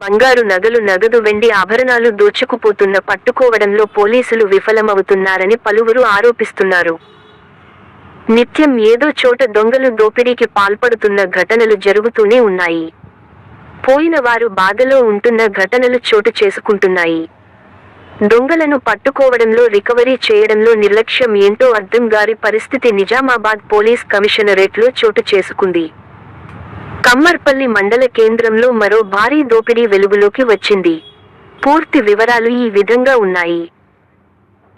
బంగారు నగలు నగదు వెండి ఆభరణాలు దోచుకుపోతున్న పట్టుకోవడంలో పోలీసులు విఫలమవుతున్నారని పలువురు ఆరోపిస్తున్నారు. నిత్యం ఏదో చోట దొంగలు దోపిడీకి పాల్పడుతున్న ఘటనలు జరుగుతూనే ఉన్నాయి. పోయిన వారు బాధలో ఉంటున్న ఘటనలు చోటు చేసుకుంటున్నాయి. దొంగలను పట్టుకోవడంలో రికవరీ చేయడంలో నిర్లక్ష్యం ఏంటో అర్థం గారి పరిస్థితి నిజామాబాద్ పోలీస్ కమిషనరేట్లో చోటు చేసుకుంది. కమ్మర్పల్లి మండల కేంద్రంలో మరో భారీ దోపిడీ వెలుగులోకి వచ్చింది. పూర్తి వివరాలు ఈ విధంగా ఉన్నాయి.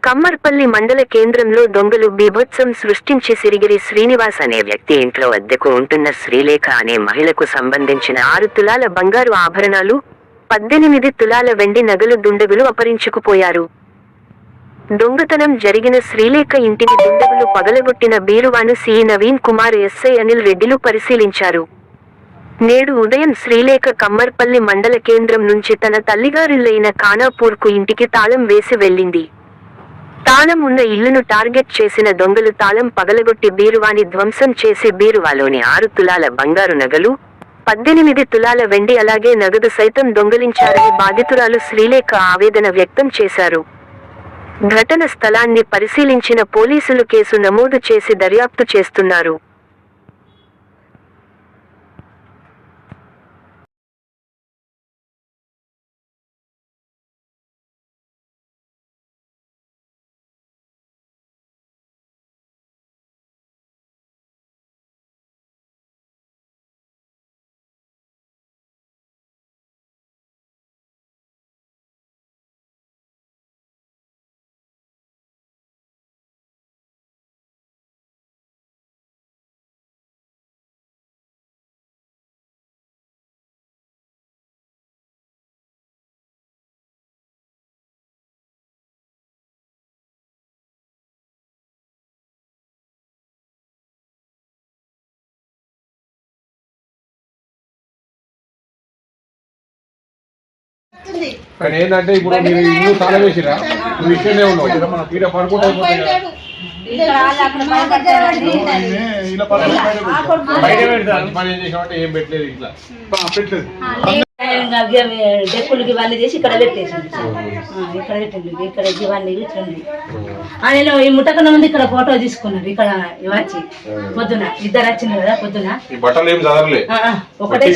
కమ్మర్పల్లి మండల కేంద్రంలో దొంగలు బీభత్సం సృష్టించి సిరిగిరి శ్రీనివాస్ అనే వ్యక్తి ఇంట్లో అద్దెకు ఉంటున్న శ్రీలేఖ అనే మహిళకు సంబంధించిన ఆరు తులాల బంగారు ఆభరణాలు పద్దెనిమిది తులాల వెండి నగలు దుండగులు అపరించుకుపోయారు దొంగతనం జరిగిన శ్రీలేఖ ఇంటిని దుండగులు పగలగొట్టిన బీరువాను సి. నవీన్ కుమార్ ఎస్ఐ అనిల్ రెడ్డిలు పరిశీలించారు. నేడు ఉదయం శ్రీలేఖ కమ్మర్పల్లి మండల కేంద్రం నుంచి తన తల్లిగారిల్లైన ఖానాపూర్కు ఇంటికి తాళం వేసి వెళ్ళింది. తాళం ఉన్న ఇల్లును టార్గెట్ చేసిన దొంగలు తాళం పగలగొట్టి బీరువాని ధ్వంసం చేసి బీరువాలోని ఆరు తులాల బంగారు నగలు పద్దెనిమిది తులాల వెండి అలాగే నగదు సైతం దొంగలించారని బాధితురాలు శ్రీలేఖ ఆవేదన వ్యక్తం చేశారు. ఘటన స్థలాన్ని పరిశీలించిన పోలీసులు కేసు నమోదు చేసి దర్యాప్తు చేస్తున్నారు. కానీ ఏంటంటే ఇప్పుడు మీరు ఇల్లు తాళం వేసిరా? నువ్వు ఇక్కడనే ఉన్నావు ఇక్కడ పడుకుంటే అయిపోతుంది కదా. ఇలా పడుకుంటే బయట పెడతాను పని ఏం చేసామంటే ఏం పెట్టలేదు ఇట్లా. పెట్టలేదు. డెక్కులకి ఇవన్నీ చేసి ఇక్కడ పెట్టేసి ఇక్కడ పెట్టండి ఇక్కడ ఇవన్నీ ఇట్లుంది ఆ, నేను ఈ ముట్టకన ఉంది ఇక్కడ ఫోటో తీసుకున్నారు ఇక్కడ వచ్చి పొద్దున. ఇద్దరు వచ్చింది కదా పొద్దున. ఒకటే